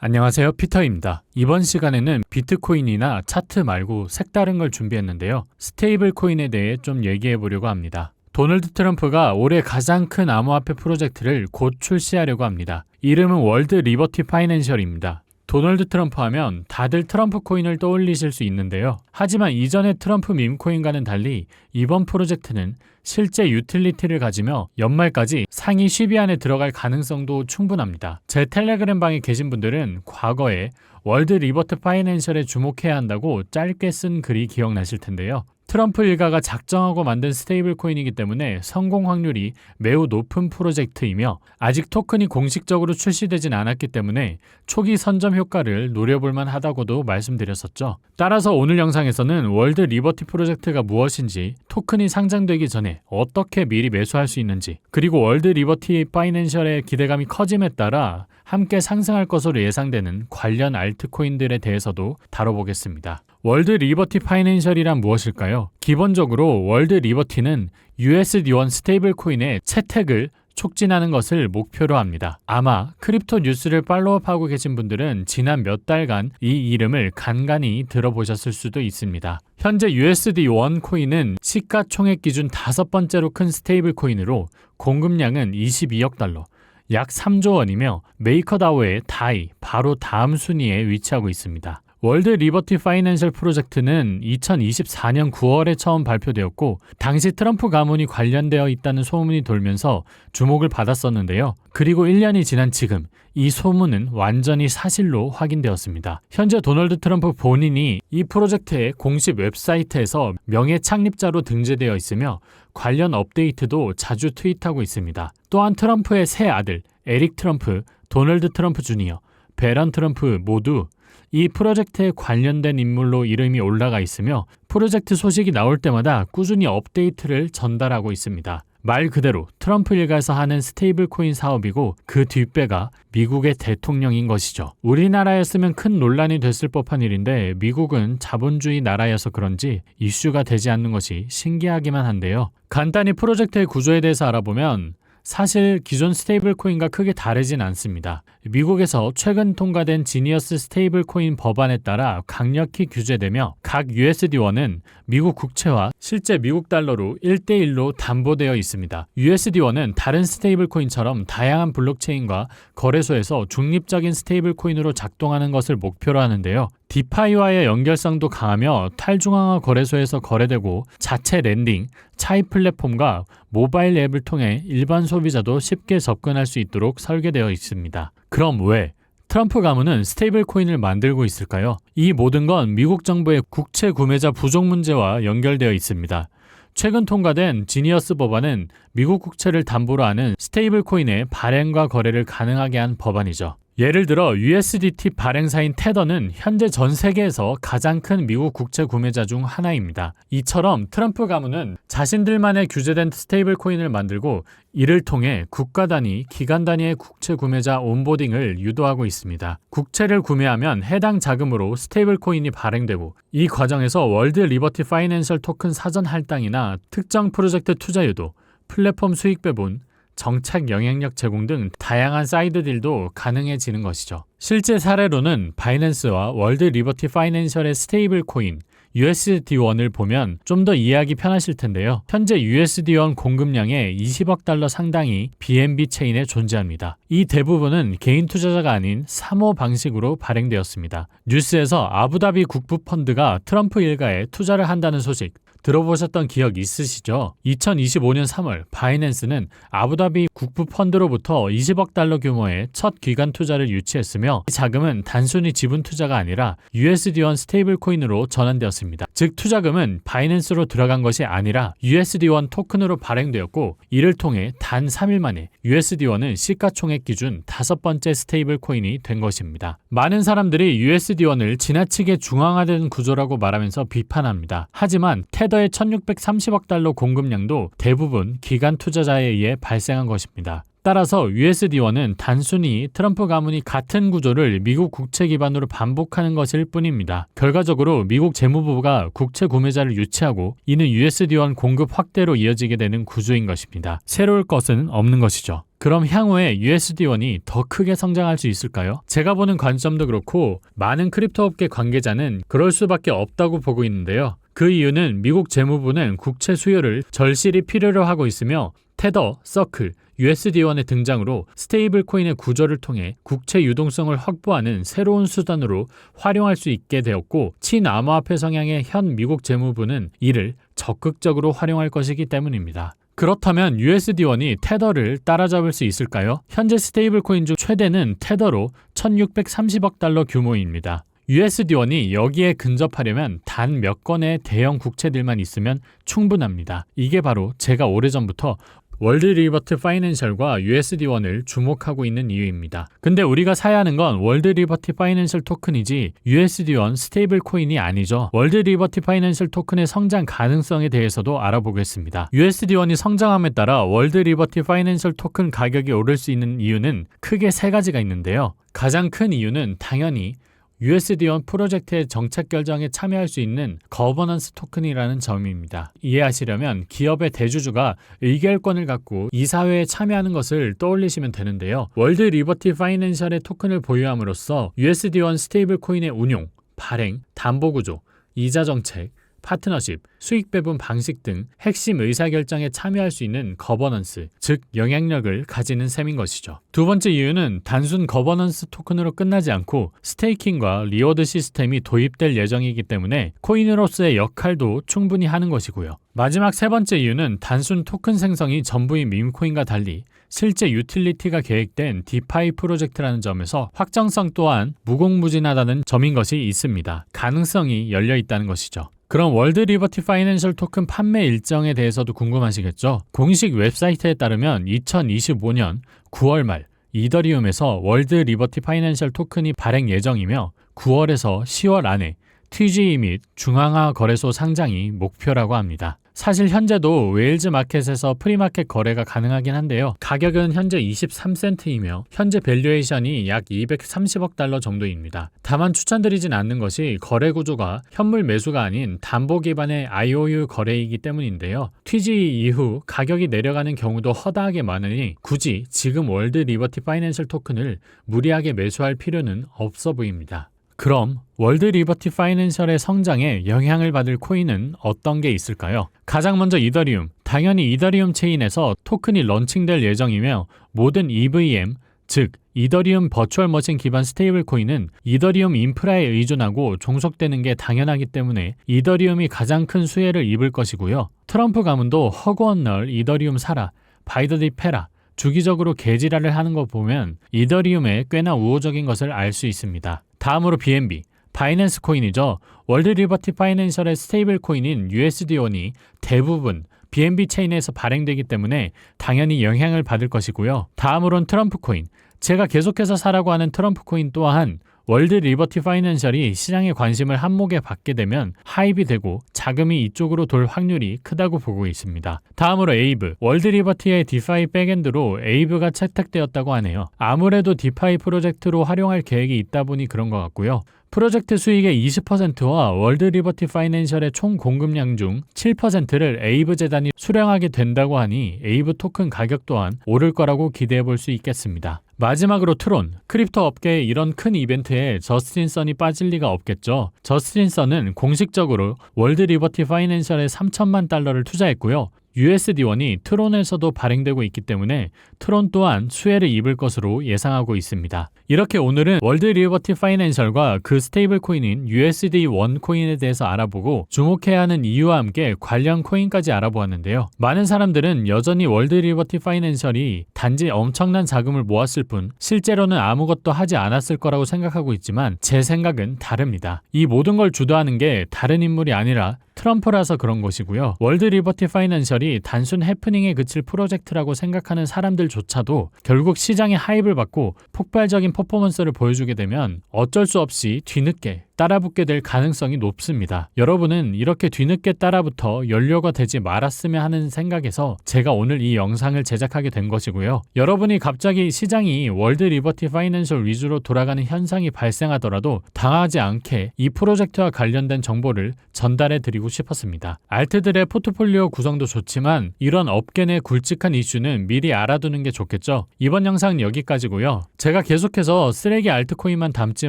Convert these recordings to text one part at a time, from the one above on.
안녕하세요. 피터입니다. 이번 시간에는 비트코인이나 차트 말고 색다른 걸 준비했는데요. 스테이블 코인에 대해 좀 얘기해 보려고 합니다. 도널드 트럼프가 올해 가장 큰 암호화폐 프로젝트를 곧 출시하려고 합니다. 이름은 월드 리버티 파이낸셜입니다. 도널드 트럼프 하면 다들 트럼프 코인을 떠올리실 수 있는데요. 하지만 이전의 트럼프 밈코인과는 달리 이번 프로젝트는 실제 유틸리티를 가지며 연말까지 상위 10위 안에 들어갈 가능성도 충분합니다. 제 텔레그램 방에 계신 분들은 과거에 월드 리버트 파이낸셜에 주목해야 한다고 짧게 쓴 글이 기억나실 텐데요. 트럼프 일가가 작정하고 만든 스테이블 코인이기 때문에 성공 확률이 매우 높은 프로젝트이며 아직 토큰이 공식적으로 출시되진 않았기 때문에 초기 선점 효과를 노려볼 만 하다고도 말씀드렸었죠. 따라서 오늘 영상에서는 월드 리버티 프로젝트가 무엇인지 토큰이 상장되기 전에 어떻게 미리 매수할 수 있는지 그리고 월드 리버티 파이낸셜의 기대감이 커짐에 따라 함께 상승할 것으로 예상되는 관련 알트코인들에 대해서도 다뤄보겠습니다. 월드 리버티 파이낸셜이란 무엇일까요? 기본적으로 월드 리버티는 USD1 스테이블 코인의 채택을 촉진하는 것을 목표로 합니다. 아마 크립토 뉴스를 팔로우하고 계신 분들은 지난 몇 달간 이 이름을 간간히 들어보셨을 수도 있습니다. 현재 USD1 코인은 시가총액 기준 다섯 번째로 큰 스테이블 코인으로 공급량은 22억 달러, 약 3조 원이며 메이커다오의 다이 바로 다음 순위에 위치하고 있습니다. 월드 리버티 파이낸셜 프로젝트는 2024년 9월에 처음 발표되었고 당시 트럼프 가문이 관련되어 있다는 소문이 돌면서 주목을 받았었는데요. 그리고 1년이 지난 지금 이 소문은 완전히 사실로 확인되었습니다. 현재 도널드 트럼프 본인이 이 프로젝트의 공식 웹사이트에서 명예 창립자로 등재되어 있으며 관련 업데이트도 자주 트윗하고 있습니다. 또한 트럼프의 새 아들 에릭 트럼프, 도널드 트럼프 주니어, 베런 트럼프 모두 이 프로젝트에 관련된 인물로 이름이 올라가 있으며 프로젝트 소식이 나올 때마다 꾸준히 업데이트를 전달하고 있습니다. 말 그대로 트럼프 일가에서 하는 스테이블 코인 사업이고 그 뒷배가 미국의 대통령인 것이죠. 우리나라였으면 큰 논란이 됐을 법한 일인데 미국은 자본주의 나라여서 그런지 이슈가 되지 않는 것이 신기하기만 한데요. 간단히 프로젝트의 구조에 대해서 알아보면 사실 기존 스테이블 코인과 크게 다르진 않습니다. 미국에서 최근 통과된 지니어스 스테이블 코인 법안에 따라 강력히 규제되며 각 USD1은 미국 국채와 실제 미국 달러로 1대1로 담보되어 있습니다. USD1은 다른 스테이블 코인처럼 다양한 블록체인과 거래소에서 중립적인 스테이블 코인으로 작동하는 것을 목표로 하는데요. 디파이와의 연결성도 강하며 탈중앙화 거래소에서 거래되고 자체 랜딩, 차입 플랫폼과 모바일 앱을 통해 일반 소비자도 쉽게 접근할 수 있도록 설계되어 있습니다. 그럼 왜 트럼프 가문은 스테이블 코인을 만들고 있을까요? 이 모든 건 미국 정부의 국채 구매자 부족 문제와 연결되어 있습니다. 최근 통과된 지니어스 법안은 미국 국채를 담보로 하는 스테이블 코인의 발행과 거래를 가능하게 한 법안이죠. 예를 들어 USDT 발행사인 테더는 현재 전 세계에서 가장 큰 미국 국채 구매자 중 하나입니다. 이처럼 트럼프 가문은 자신들만의 규제된 스테이블 코인을 만들고 이를 통해 국가 단위, 기간 단위의 국채 구매자 온보딩을 유도하고 있습니다. 국채를 구매하면 해당 자금으로 스테이블 코인이 발행되고 이 과정에서 월드 리버티 파이낸셜 토큰 사전 할당이나 특정 프로젝트 투자 유도, 플랫폼 수익 배분, 정책 영향력 제공 등 다양한 사이드 딜도 가능해지는 것이죠. 실제 사례로는 바이낸스와 월드 리버티 파이낸셜의 스테이블 코인 USD1을 보면 좀 더 이해하기 편하실 텐데요. 현재 USD1 공급량의 20억 달러 상당이 BNB 체인에 존재합니다. 이 대부분은 개인 투자자가 아닌 사모 방식으로 발행되었습니다. 뉴스에서 아부다비 국부 펀드가 트럼프 일가에 투자를 한다는 소식 들어보셨던 기억 있으시죠? 2025년 3월 바이낸스는 아부다비 국부 펀드로부터 20억 달러 규모의 첫 기관 투자를 유치했으며 이 자금은 단순히 지분 투자가 아니라 USD1 스테이블 코인으로 전환되었습니다. 즉 투자금은 바이낸스로 들어간 것이 아니라 USD1 토큰으로 발행되었고 이를 통해 단 3일 만에 USD1은 시가총액 기준 다섯 번째 스테이블 코인이 된 것입니다. 많은 사람들이 USD1을 지나치게 중앙화된 구조라고 말하면서 비판합니다. 하지만 테 더의 1630억 달러 공급량도 대부분 기관 투자자에 의해 발생한 것입니다. 따라서 USD1은 단순히 트럼프 가문이 같은 구조를 미국 국채 기반으로 반복하는 것일 뿐입니다. 결과적으로 미국 재무부가 국채 구매자를 유치하고 이는 USD1 공급 확대로 이어지게 되는 구조인 것입니다. 새로울 것은 없는 것이죠. 그럼 향후에 USD1이 더 크게 성장할 수 있을까요? 제가 보는 관점도 그렇고 많은 크립토 업계 관계자는 그럴 수밖에 없다고 보고 있는데요. 그 이유는 미국 재무부는 국채 수요를 절실히 필요로 하고 있으며 테더, 서클, USD1의 등장으로 스테이블 코인의 구조를 통해 국채 유동성을 확보하는 새로운 수단으로 활용할 수 있게 되었고 친암호화폐 성향의 현 미국 재무부는 이를 적극적으로 활용할 것이기 때문입니다. 그렇다면 USD1이 테더를 따라잡을 수 있을까요? 현재 스테이블 코인 중 최대는 테더로 1630억 달러 규모입니다. USD1이 여기에 근접하려면 단 몇 건의 대형 국채들만 있으면 충분합니다. 이게 바로 제가 오래전부터 월드 리버트 파이낸셜과 USD1을 주목하고 있는 이유입니다. 근데 우리가 사야 하는 건 월드 리버티 파이낸셜 토큰이지 USD1 스테이블 코인이 아니죠. 월드 리버티 파이낸셜 토큰의 성장 가능성에 대해서도 알아보겠습니다. USD1이 성장함에 따라 월드 리버티 파이낸셜 토큰 가격이 오를 수 있는 이유는 크게 세 가지가 있는데요. 가장 큰 이유는 당연히 USD1 프로젝트의 정책 결정에 참여할 수 있는 거버넌스 토큰이라는 점입니다. 이해하시려면 기업의 대주주가 의결권을 갖고 이사회에 참여하는 것을 떠올리시면 되는데요. 월드 리버티 파이낸셜의 토큰을 보유함으로써 USD1 스테이블 코인의 운용, 발행, 담보 구조, 이자 정책, 파트너십, 수익 배분 방식 등 핵심 의사결정에 참여할 수 있는 거버넌스, 즉 영향력을 가지는 셈인 것이죠. 두 번째 이유는 단순 거버넌스 토큰으로 끝나지 않고 스테이킹과 리워드 시스템이 도입될 예정이기 때문에 코인으로서의 역할도 충분히 하는 것이고요. 마지막 세 번째 이유는 단순 토큰 생성이 전부인 밈코인과 달리 실제 유틸리티가 계획된 디파이 프로젝트라는 점에서 확정성 또한 무궁무진하다는 점인 것이 있습니다. 가능성이 열려 있다는 것이죠. 그럼 월드 리버티 파이낸셜 토큰 판매 일정에 대해서도 궁금하시겠죠? 공식 웹사이트에 따르면 2025년 9월 말 이더리움에서 월드 리버티 파이낸셜 토큰이 발행 예정이며 9월에서 10월 안에 TGE 및 중앙화 거래소 상장이 목표라고 합니다. 사실 현재도 웨일즈 마켓에서 프리마켓 거래가 가능하긴 한데요. 가격은 현재 23센트이며 현재 밸류에이션이 약 230억 달러 정도입니다. 다만 추천드리진 않는 것이 거래 구조가 현물 매수가 아닌 담보 기반의 IOU 거래이기 때문인데요. TGE 이후 가격이 내려가는 경우도 허다하게 많으니 굳이 지금 월드 리버티 파이낸셜 토큰을 무리하게 매수할 필요는 없어 보입니다. 그럼 월드 리버티 파이낸셜의 성장에 영향을 받을 코인은 어떤 게 있을까요? 가장 먼저 이더리움. 당연히 이더리움 체인에서 토큰이 런칭될 예정이며 모든 EVM, 즉 이더리움 버추얼 머신 기반 스테이블 코인은 이더리움 인프라에 의존하고 종속되는 게 당연하기 때문에 이더리움이 가장 큰 수혜를 입을 것이고요. 트럼프 가문도 허구한 널 이더리움 사라, 바이더디 페라, 주기적으로 개지랄을 하는 거 보면 이더리움에 꽤나 우호적인 것을 알 수 있습니다. 다음으로 BNB, 바이낸스 코인이죠. 월드 리버티 파이낸셜의 스테이블 코인인 USD1이 대부분 BNB 체인에서 발행되기 때문에 당연히 영향을 받을 것이고요. 다음으론 트럼프 코인. 제가 계속해서 사라고 하는 트럼프 코인 또한 월드 리버티 파이낸셜이 시장의 관심을 한몫에 받게 되면 하입이 되고 자금이 이쪽으로 돌 확률이 크다고 보고 있습니다. 다음으로 에이브. 월드 리버티의 디파이 백엔드로 에이브가 채택되었다고 하네요. 아무래도 디파이 프로젝트로 활용할 계획이 있다 보니 그런 것 같고요. 프로젝트 수익의 20%와 월드 리버티 파이낸셜의 총 공급량 중 7%를 에이브 재단이 수령하게 된다고 하니 에이브 토큰 가격 또한 오를 거라고 기대해 볼 수 있겠습니다. 마지막으로 트론, 크립토 업계의 이런 큰 이벤트에 저스틴 선이 빠질 리가 없겠죠. 저스틴 선은 공식적으로 월드 리버티 파이낸셜에 3천만 달러를 투자했고요. USD1이 트론에서도 발행되고 있기 때문에 트론 또한 수혜를 입을 것으로 예상하고 있습니다. 이렇게 오늘은 월드 리버티 파이낸셜과 그 스테이블 코인인 USD1 코인에 대해서 알아보고 주목해야 하는 이유와 함께 관련 코인까지 알아보았는데요. 많은 사람들은 여전히 월드 리버티 파이낸셜이 단지 엄청난 자금을 모았을 뿐 실제로는 아무것도 하지 않았을 거라고 생각하고 있지만 제 생각은 다릅니다. 이 모든 걸 주도하는 게 다른 인물이 아니라 트럼프라서 그런 것이고요. 월드 리버티 파이낸셜이 단순 해프닝에 그칠 프로젝트라고 생각하는 사람들조차도 결국 시장의 하입을 받고 폭발적인 퍼포먼스를 보여주게 되면 어쩔 수 없이 뒤늦게 따라붙게 될 가능성이 높습니다. 여러분은 이렇게 뒤늦게 따라붙어 연료가 되지 말았으면 하는 생각에서 제가 오늘 이 영상을 제작하게 된 것이고요. 여러분이 갑자기 시장이 월드 리버티 파이낸셜 위주로 돌아가는 현상이 발생하더라도 당하지 않게 이 프로젝트와 관련된 정보를 전달해 드리고 싶었습니다. 알트들의 포트폴리오 구성도 좋지만 이런 업계 내 굵직한 이슈는 미리 알아두는 게 좋겠죠. 이번 영상은 여기까지고요. 제가 계속해서 쓰레기 알트코인만 담지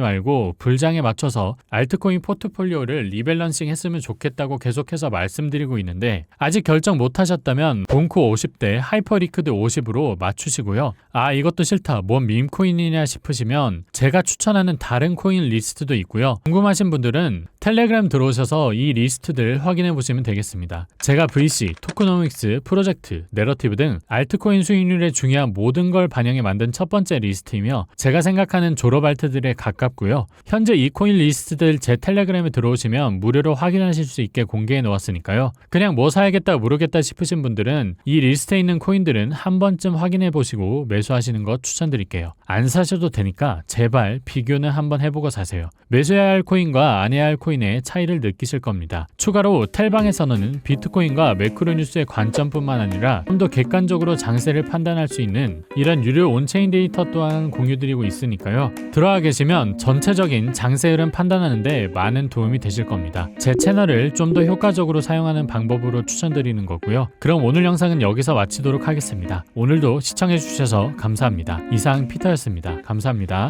말고 불장에 맞춰서 알트코인 포트폴리오를 리밸런싱 했으면 좋겠다고 계속해서 말씀드리고 있는데 아직 결정 못 하셨다면 본코 50대 하이퍼리크드 50으로 맞추시고요. 아 이것도 싫다. 뭔 밈코인이냐 싶으시면 제가 추천하는 다른 코인 리스트도 있고요. 궁금하신 분들은 텔레그램 들어오셔서 이 리스트들 확인해 보시면 되겠습니다. 제가 VC, 토크노믹스, 프로젝트, 내러티브 등 알트코인 수익률에 중요한 모든 걸 반영해 만든 첫 번째 리스트이며 제가 생각하는 졸업 알트들에 가깝고요. 현재 이 코인 리스트 들 제 텔레그램에 들어오시면 무료로 확인하실 수 있게 공개해 놓았으니까요. 그냥 뭐 사야겠다 모르겠다 싶으신 분들은 이 리스트에 있는 코인들은 한 번쯤 확인해 보시고 매수하시는 것 추천드릴게요. 안 사셔도 되니까 제발 비교는 한번 해보고 사세요. 매수해야 할 코인과 안 해야 할 코인의 차이를 느끼실 겁니다. 추가로 텔방에서는 비트코인과 매크로뉴스의 관점뿐만 아니라 좀 더 객관적으로 장세를 판단할 수 있는 이런 유료 온체인 데이터 또한 공유드리고 있으니까요. 들어와 계시면 전체적인 장세 흐름 판단 하는데 많은 도움이 되실 겁니다. 제 채널을 좀 더 효과적으로 사용하는 방법으로 추천드리는 거고요. 그럼 오늘 영상은 여기서 마치도록 하겠습니다. 오늘도 시청해주셔서 감사합니다. 이상 피터였습니다. 감사합니다.